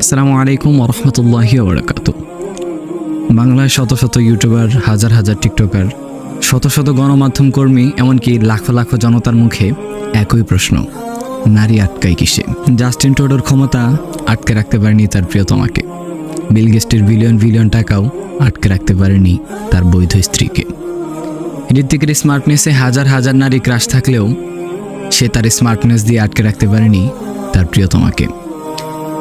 আসসালামু আলাইকুম ওরহমতুল্লাহি ওবরাকাতু। বাংলায় শত শত ইউটিউবার, হাজার হাজার টিকটকার, শত শত গণমাধ্যম কর্মী, এমনকি লাখো লাখো জনতার মুখে একই প্রশ্ন, নারী আটকায় কিসে? জাস্টিন টোডোর ক্ষমতা আটকে রাখতে পারেনি তার প্রিয়তমাকে। বিল গেস্টের বিলিয়ন বিলিয়ন টাকাও আটকে রাখতে পারেনি তার বৈধ স্ত্রীকে। ঋত্বিকের স্মার্টনেসে হাজার হাজার নারী ক্রাশ থাকলেও সে তার স্মার্টনেস দিয়ে আটকে রাখতে পারেনি তার প্রিয়তমাকে।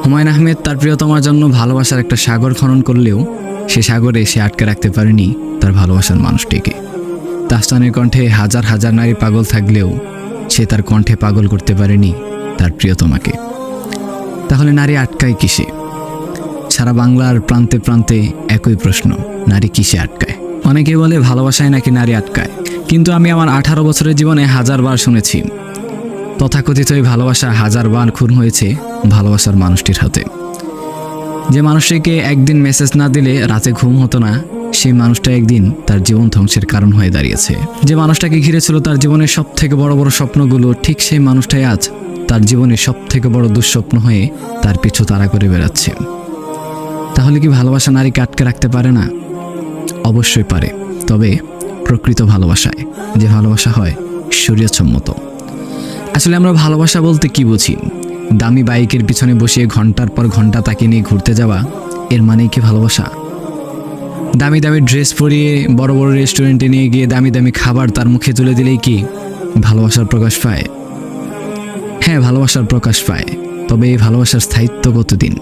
হুমায়ুন আহমেদ তার প্রিয়তমার জন্য ভালোবাসার একটা সাগর খনন করলেও সে সাগরে সে আটকে রাখতে পারেনি তার ভালোবাসার মানুষটিকে। তাস্তানের কণ্ঠে হাজার হাজার নারী পাগল থাকলেও সে তার কণ্ঠে পাগল করতে পারেনি তার প্রিয়তমাকে। তাহলে নারী আটকায় কিসে? সারা বাংলার প্রান্তে প্রান্তে একই প্রশ্ন, নারী কিসে আটকায়? অনেকে বলে ভালোবাসায় নাকি নারী আটকায়? কিন্তু আমি আমার আঠারো বছরের জীবনে হাজারবার শুনেছি তথাকথিত এই ভালোবাসা হাজারবার খুন হয়েছে ভালোবাসার মানুষটির হাতে। যে মানুষটিকে একদিন মেসেজ না দিলে রাতে ঘুম হতো না, সেই মানুষটা একদিন তার জীবন ধ্বংসের কারণ হয়ে দাঁড়িয়েছে। যে মানুষটাকে ঘিরে ছিল তার জীবনের সব থেকে বড় বড় স্বপ্নগুলো, ঠিক সেই মানুষটাই আজ তার জীবনের সব থেকে বড় দুঃস্বপ্ন হয়ে তার পিছু তাড়া করে বেড়াচ্ছে। তাহলে কি ভালোবাসা নারীকে আটকে রাখতে পারে না? অবশ্যই পারে, তবে প্রকৃত ভালোবাসায় যে ভালোবাসা হয় শরীয়সম্মত আসলে আমরা ভালোবাসা বলতে কি বুঝি? দামি বাইকের পিছনে বসিয়ে ঘণ্টার পর ঘণ্টা তাকে নিয়ে ঘুরতে যাওয়া, এর মানেই কি ভালোবাসা? দামি দামি ড্রেস পরিয়ে, বড় বড় রেস্টুরেন্টে নিয়ে গিয়ে দামি দামি খাবার তার মুখে তুলে দিলেই কি ভালোবাসার প্রকাশ পায়? হ্যাঁ ভালোবাসার প্রকাশ পায়। তবে এই ভালোবাসার স্থায়িত্ব কতদিন?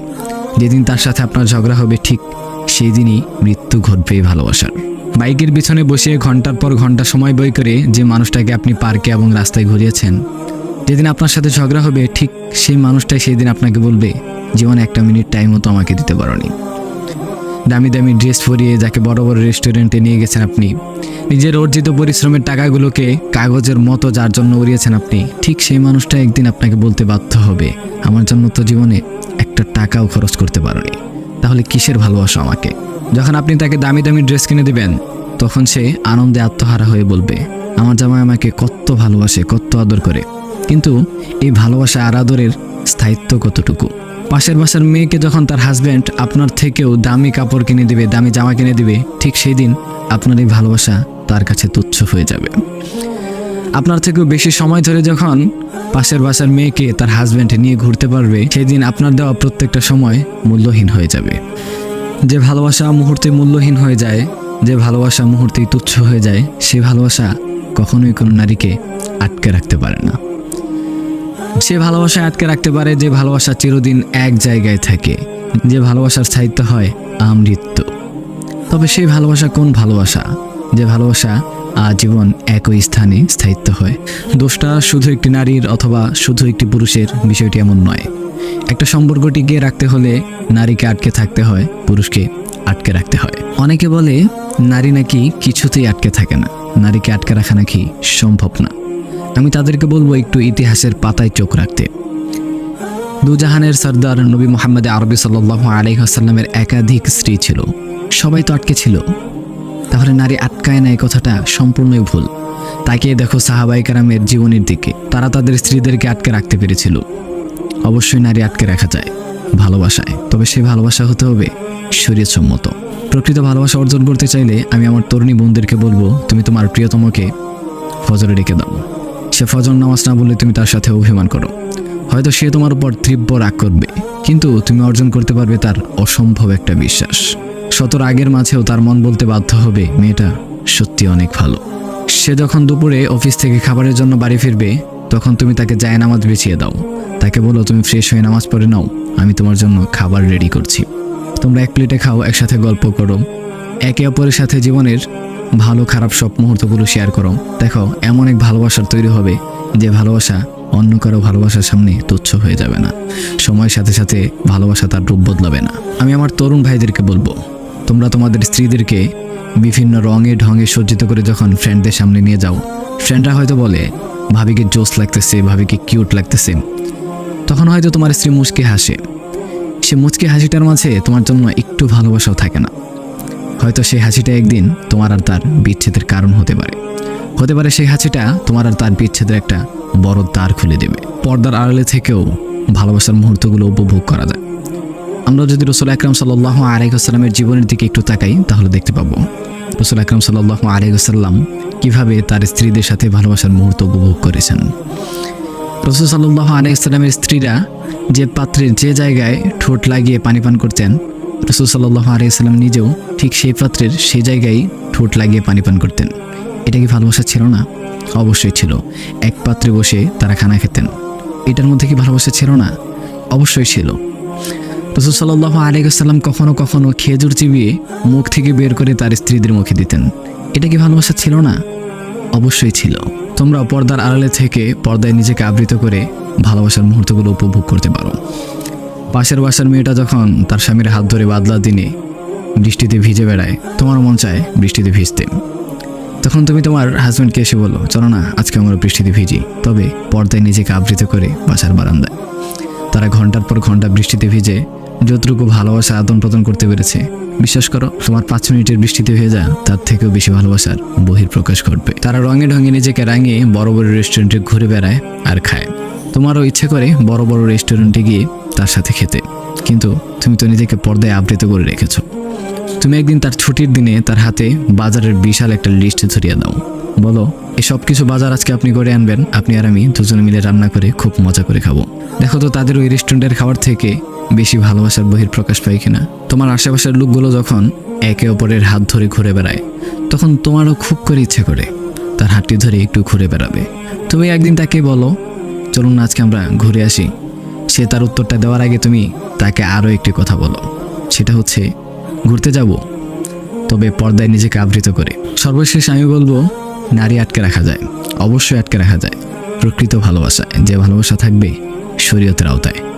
যেদিন তার সাথে আপনার ঝগড়া হবে, ঠিক সেই দিনই মৃত্যু ঘটবে এই ভালোবাসার। বাইকের পিছনে বসিয়ে ঘণ্টার পর ঘণ্টা সময় বই করে যে মানুষটাকে আপনি পার্কে এবং রাস্তায় ঘুরিয়েছেন যেদিন আপনার সাথে ঝগড়া হবে, ঠিক সেই মানুষটাই সেই দিন আপনাকে বলবে, জীবনে একটা মিনিট টাইমও তো আমাকে দিতে পারোনি। দামি দামি ড্রেস পরিয়ে যাকে বড় বড় রেস্টুরেন্টে নিয়ে গেছেন আপনি, নিজের অর্জিত পরিশ্রমের টাকাগুলোকে কাগজের মতো যার জন্য উড়িয়েছেন আপনি, ঠিক সেই মানুষটা একদিন আপনাকে বলতে বাধ্য হবে, আমার জন্য তো জীবনে একটা টাকাও খরচ করতে পারোনি। তাহলে কিসের ভালোবাসো আমাকে? যখন আপনি তাকে দামি দামি ড্রেস কিনে দিবেন, তখন সে আনন্দে আত্মহারা হয়ে বলবে আমার জামাই আমাকে কত ভালোবাসে, কত আদর করে। কিন্তু এই ভালোবাসা আর আদরের স্থায়িত্ব কতটুকু? পাশের বাসার মেয়েকে যখন তার হাজব্যান্ড আপনার থেকেও দামি কাপড় কিনে দিবে, দামি জামা কিনে দিবে, ঠিক সেই দিন আপনার এই ভালোবাসা তার কাছে তুচ্ছ হয়ে যাবে। আপনার থেকেও বেশি সময় ধরে যখন পাশের বাসার মেয়েকে তার হাজব্যান্ড নিয়ে ঘুরতে পারবে সেদিন আপনার দেওয়া প্রত্যেকটা সময় মূল্যহীন হয়ে যাবে। যে ভালোবাসা মুহূর্তে মূল্যহীন হয়ে যায়, যে ভালোবাসা মুহূর্তেই তুচ্ছ হয়ে যায় সে ভালোবাসা কখনোই কোনো নারীকে আটকে রাখতে পারে না। সে ভালোবাসা আটকে রাখতে পারে, যে ভালোবাসা চিরদিন এক জায়গায় থাকে, যে ভালোবাসার স্থায়িত্ব হয় আমৃত্যু। তবে সেই ভালোবাসা কোন ভালোবাসা? যে ভালোবাসা আজীবন একই স্থানে স্থায়িত্ব হয়। দোষটা শুধু একটি নারীর অথবা শুধু একটি পুরুষের বিষয়টি এমন নয়। একটা সম্পর্ক টিকিয়ে রাখতে হলে নারীকে আটকে থাকতে হয় পুরুষকে আটকে রাখতে হয়। অনেকে বলে, নারী নাকি কিছুতেই আটকে থাকে না। নারীকে আটকে রাখা নাকি সম্ভব না। আমি তাদেরকে বলব, একটু ইতিহাসের পাতায় চোখ রাখতে। দুজাহানের সর্দার নবী মোহাম্মদ আরবি সাল্লাহ আলহাসাল্লামের একাধিক স্ত্রী ছিল। সবাই তো আটকে ছিল। তাহলে নারী আটকায় না, এই কথাটা সম্পূর্ণই ভুল। তাকিয়ে দেখো সাহাবাই কারামের জীবনের দিকে। তারা তাদের স্ত্রীদেরকে আটকে রাখতে পেরেছিল। অবশ্যই নারী আটকে রাখা যায়, ভালোবাসায়। তবে সেই ভালোবাসা হতে হবে। শরীরসম্মত প্রকৃত ভালোবাসা অর্জন করতে চাইলে আমি আমার তরুণী বোনদেরকে বলব, তুমি তোমার প্রিয়তমকে ফজরে ডেকে দাও। সে ফজর নামাজ না বললে তুমি তার সাথে অভিমান করো। হয়তো সে তোমার উপর তীব্র রাগ করবে, কিন্তু তুমি অর্জন করতে পারবে তার অসম্ভব একটা বিশ্বাস। শত রাগের মাঝেও তার মন বলতে বাধ্য হবে, মেয়েটা সত্যি অনেক ভালো। সে যখন দুপুরে অফিস থেকে খাবারের জন্য বাড়ি ফিরবে, তখন তুমি তাকে যায় নামাজ বিছিয়ে দাও। তাকে বলো, তুমি ফ্রেশ হয়ে নামাজ পড়ে নাও, আমি তোমার জন্য খাবার রেডি করছি। তোমরা এক প্লেটে খাও, একসাথে গল্প করো। একে অপরের সাথে জীবনের ভালো, খারাপ সব মুহূর্তগুলো শেয়ার করো। দেখো, এমন এক ভালোবাসার তৈরি হবে যে ভালোবাসা অন্য কারও ভালোবাসার সামনে তুচ্ছ হয়ে যাবে না। সময়ের সাথে সাথে ভালোবাসা তার রূপ বদলাবে না। আমি আমার তরুণ ভাইদেরকে বলব, তোমরা তোমাদের স্ত্রীদেরকে বিভিন্ন রঙে, ঢঙে সজ্জিত করে যখন ফ্রেন্ডদের সামনে নিয়ে যাও ফ্রেন্ডরা হয়তো বলে, ভাবিকে জোস লাগতেছে, ভাবিকে কিউট লাগতেছে। তখন হয়তো তোমার স্ত্রী মুচকে হাসে। সে মুচকি হাসিটার মাঝে তোমার জন্য একটু ভালোবাসাও থাকে না। হয়তো সেই হাসিটা একদিন তোমার আর তার বিচ্ছেদের কারণ হতে পারে। হতে পারে সেই হাসিটা তোমার আর তার বিচ্ছেদের একটা বড় দ্বার খুলে দেবে। পর্দার আড়ালে থেকেও ভালোবাসার মুহূর্তগুলো উপভোগ করা যায়। আমরা যদি রসুল আকরাম সাল্লাহ আলাইসাল্লামের জীবনের দিকে একটু তাকাই, তাহলে দেখতে পাবো রসুল আকরাম সাল্লাহ আলাইসাল্লাম কীভাবে তার স্ত্রীদের সাথে ভালোবাসার মুহূর্ত উপভোগ করেছেন। রসুল সাল্লাহ আলাইসাল্লামের স্ত্রীরা যে পাত্রের যে জায়গায় ঠোঁট লাগিয়ে পানি পান করতেন, রসুল সাল্লাহ আলাইসাল্লাম নিজেও ঠিক সেই পাত্রের সেই জায়গায় ঠোঁট লাগিয়ে পানি পান করতেন। এটা কি ভালোবাসা ছিল না? অবশ্যই ছিল। এক পাত্রে বসে তারা খানা খেতেন। এটার মধ্যে কি ভালোবাসা ছিল না? অবশ্যই ছিল। রসুল সাল্লাহ আলাইসাল্লাম কখনো কখনো খেজুর চিবিয়ে মুখ থেকে বের করে তার স্ত্রীদের মুখে দিতেন। এটা কি ভালোবাসা ছিল না? অবশ্যই ছিল। তোমরা পর্দার আড়ালে থেকে পর্দায় নিজেকে আবৃত করে ভালোবাসার মুহূর্তগুলো উপভোগ করতে পারো। পাশের বাসার মেয়েটা যখন তার স্বামীর হাত ধরে বাদলা দিনে বৃষ্টিতে ভিজে বেড়ায়, তোমার মন চায় বৃষ্টিতে ভিজতে। তখন তুমি তোমার হাজব্যান্ডকে এসে বলো, চলো না, আজকে আমরা বৃষ্টিতে ভিজি। তবে পর্দায় নিজেকে আবৃত করে বাসার বারান্দায়। তারা ঘণ্টার পর ঘণ্টা বৃষ্টিতে ভিজে যতটুকু ভালোবাসা আদান প্রদান করতে পেরেছে। বিশ্বাস করো, তোমার পাঁচ মিনিটের বৃষ্টিতে হয়ে যায়, তার থেকেও বেশি ভালোবাসার বহির প্রকাশ ঘটবে। তারা রঙে ঢঙে নিজেকে রাঙিয়ে বড় বড় রেস্টুরেন্টে ঘুরে বেড়ায় আর খায়। তোমারও ইচ্ছে করে বড় বড় রেস্টুরেন্টে গিয়ে তার সাথে খেতে। কিন্তু তুমি তো নিজেকে পর্দায় আবৃত করে রেখেছো। তুমি একদিন তার ছুটির দিনে তার হাতে বাজারের বিশাল একটা লিস্ট ধরিয়ে দাও। বলো, এই সব কিছু বাজার আজকে আপনি করে আনবেন? আপনি আর আমি দুজনে মিলে রান্না করে খুব মজা করে খাব। দেখো তো তাদের ওই রেস্টুরেন্টের খাবার থেকে বেশি ভালোবাসার বহির প্রকাশ পায় কিনা। তোমার আশেপাশের লোকগুলো যখন একে অপরের হাত ধরে ঘুরে বেড়ায়, তখন তোমারও খুব করে ইচ্ছে করে তার হাতটি ধরে একটু ঘুরে বেড়াবে। তুমি একদিন তাকে বলো, চলুন আজকে আমরা ঘুরে আসি। সে তার উত্তরটা দেওয়ার আগে তুমি তাকে আরও একটি কথা বলো। সেটা হচ্ছে ঘুরতে যাব। তবে পর্দায় নিজেকে আবৃত করে। সর্বশেষ আমি বলব, নারী আটকে রাখা যায়। অবশ্যই আটকে রাখা যায়। প্রকৃত ভালোবাসায় যে ভালোবাসা থাকবে শরীয়তের আওতায়।